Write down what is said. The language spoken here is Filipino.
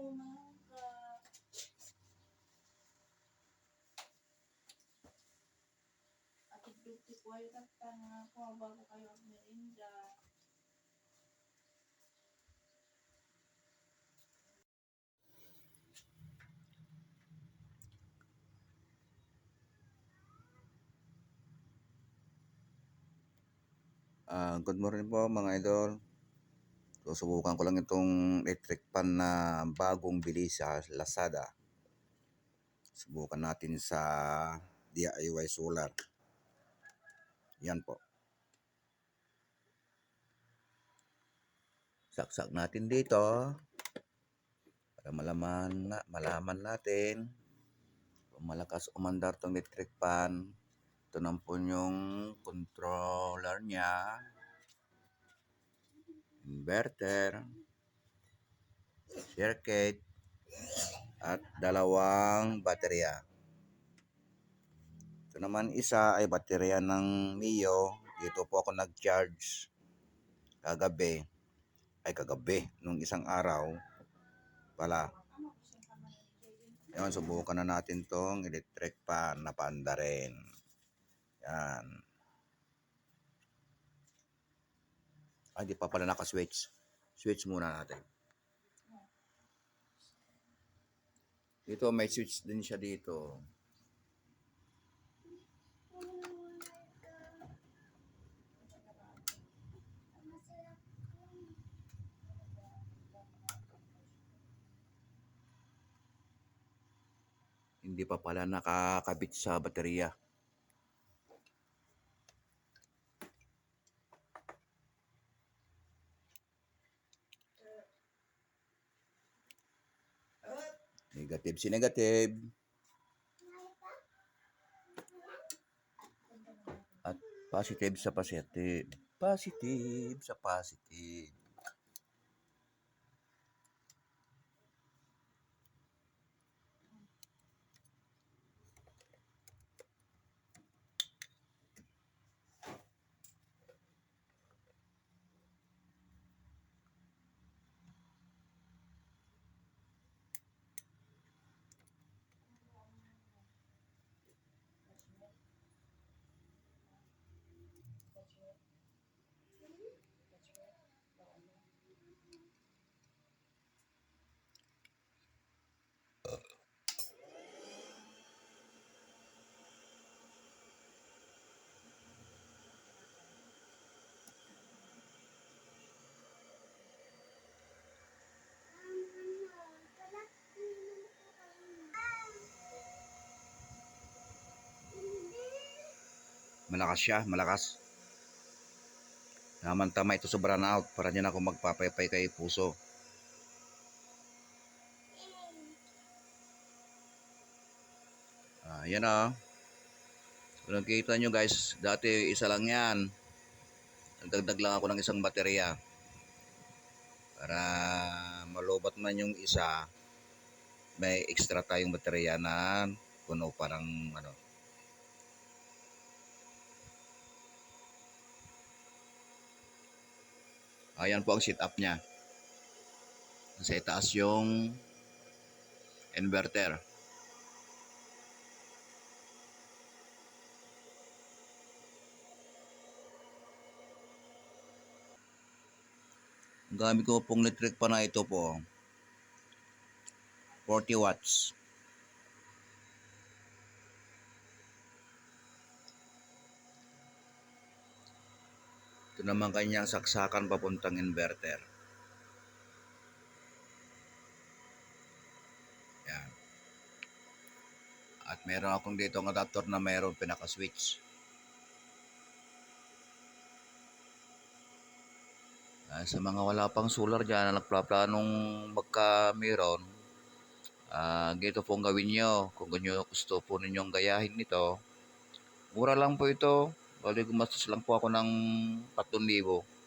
umaga. At ibigti ko ay tatanga ko bago kayo ang merinda. Uh, good morning po mga idol. So, subukan ko lang itong electric pan na bagong bili sa Lazada. Subukan natin sa DIY solar. Yan po. Saksak natin dito para malaman na, malaman natin kung malakas umandar tong electric pan. Ito naman po yung controller niya. Inverter. Circuit. At dalawang baterya. Ito naman isa ay baterya ng Mio. Dito po ako nag-charge kagabi. Ay kagabi. Nung isang araw. Pala. Yan, subukan na natin tong electric pan na panda rin. Yan. Ay, di pa pala naka-switch. Switch muna natin. Dito, may switch din siya dito. Hindi pa pala nakakabit sa baterya. Negative si negative. At positive sa positive. Positive sa positive. Malakas siya, malakas. Naman tama ito sa brown out para dyan ako magpapaypay kay puso. Ah, yan ah. Kung nakikita nyo guys, dati isa lang yan. Nagdagdag lang ako ng isang baterya. Para malubat man yung isa, may extra tayong baterya na puno parang ano, Ayan po ang setup niya. Sa itaas yung inverter. Ang gamit ko pong electric pa na ito po. 40 watts. Ito naman kanyang saksakan papuntang inverter. Yan. At meron akong dito ang adapter na mayroon pinaka-switch. Ah, sa mga wala pang solar dyan na nagplaplanong magka meron, ah, dito po ang gawin nyo. Kung ganyo gusto po ninyong gayahin nito, mura lang po ito. Bali gumastos lang po ako ng 3,000.